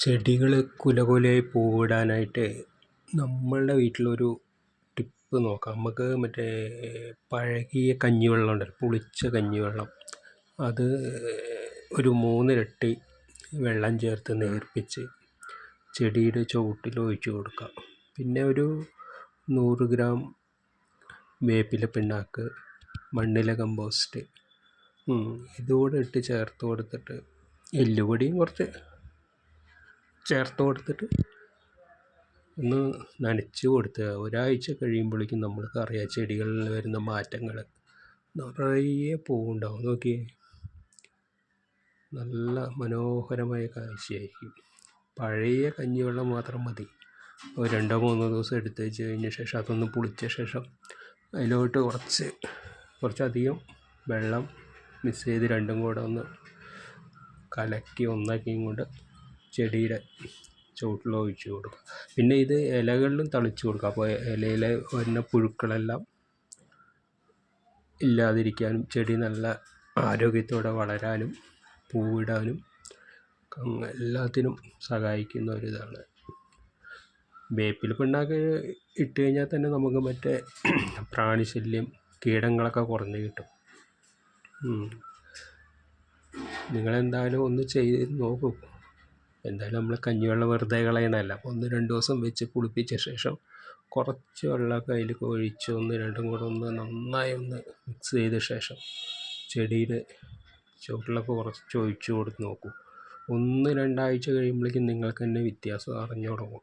ചെടികൾ കുലകുലയായി പൂവിടാനായിട്ട് നമ്മളുടെ വീട്ടിലൊരു ടിപ്പ് നോക്കാം. നമുക്ക് മറ്റേ പഴകിയ കഞ്ഞിവെള്ളം ഉണ്ടല്ലോ പുളിച്ച കഞ്ഞിവെള്ളം. അത് ഒരു മൂന്നിരട്ടി വെള്ളം ചേർത്ത് നേർപ്പിച്ച് ചെടിയുടെ ചുവട്ടിൽ ഒഴിച്ച് കൊടുക്കാം പിന്നെ ഒരു നൂറ് ഗ്രാം വേപ്പില പിണ്ണാക്ക് മണ്ണില കമ്പോസ്റ്റ് ഇതുകൂടെ ഇട്ട് ചേർത്ത് കൊടുത്തിട്ട് എല്ലുപൊടിയും കുറച്ച് ചേർത്ത് കൊടുത്തിട്ട് ഒന്ന് നനച്ച് കൊടുത്ത് ഒരാഴ്ച കഴിയുമ്പോഴേക്കും നമ്മൾക്ക് അറിയാം ചെടികളിൽ വരുന്ന മാറ്റങ്ങൾ. നിറയെ പൂവുണ്ടാവും. നോക്കിയേ. നല്ല മനോഹരമായ കാഴ്ചയായിരിക്കും. പഴയ കഞ്ഞിവെള്ളം മാത്രം മതി. ഒരു രണ്ടോ മൂന്നോ ദിവസം എടുത്ത് വെച്ച് കഴിഞ്ഞ ശേഷം അതൊന്ന് പുളിച്ച ശേഷം അതിലോട്ട് കുറച്ച് കുറച്ചധികം വെള്ളം മിക്സ് ചെയ്ത് രണ്ടും കൂടെ ഒന്ന് കലക്കി ഒന്നാക്കിയും കൊണ്ട് ചെടിയുടെ ചുവട്ടിൽ ഒഴിച്ച് കൊടുക്കുക പിന്നെ ഇത് ഇലകളിലും തളിച്ച് കൊടുക്കുക അപ്പോൾ ഇലയിൽ വരുന്ന പുഴുക്കളെല്ലാം ഇല്ലാതിരിക്കാനും ചെടി നല്ല ആരോഗ്യത്തോടെ വളരാനും പൂവിടാനും എല്ലാത്തിനും സഹായിക്കുന്ന ഒരിതാണ് വേപ്പിൽ പിണ്ണാക്ക് ഇട്ട് കഴിഞ്ഞാൽ തന്നെ നമുക്ക് മറ്റേ പ്രാണിശല്യം കീടങ്ങളൊക്കെ കുറഞ്ഞ് കിട്ടും. നിങ്ങളെന്തായാലും ഒന്ന് ചെയ്ത് നോക്കൂ. എന്തായാലും നമ്മൾ കഞ്ഞിവെള്ളം വെറുതെ കളയണമല്ല അപ്പോൾ ഒന്ന് രണ്ട് ദിവസം വെച്ച് പുളിപ്പിച്ച ശേഷം കുറച്ച് വെള്ളമൊക്കെ അതിലേക്ക് ഒഴിച്ച് ഒന്ന് രണ്ടും കൂടെ ഒന്ന് നന്നായി ഒന്ന് മിക്സ് ചെയ്ത ശേഷം ചെടിയുടെ ചുവട്ടിലൊക്കെ കുറച്ച് ഒഴിച്ച് കൊടുത്ത് നോക്കൂ. ഒന്ന് രണ്ടാഴ്ച കഴിയുമ്പോഴേക്കും നിങ്ങൾക്ക് തന്നെ വ്യത്യാസം അറിഞ്ഞു തുടങ്ങും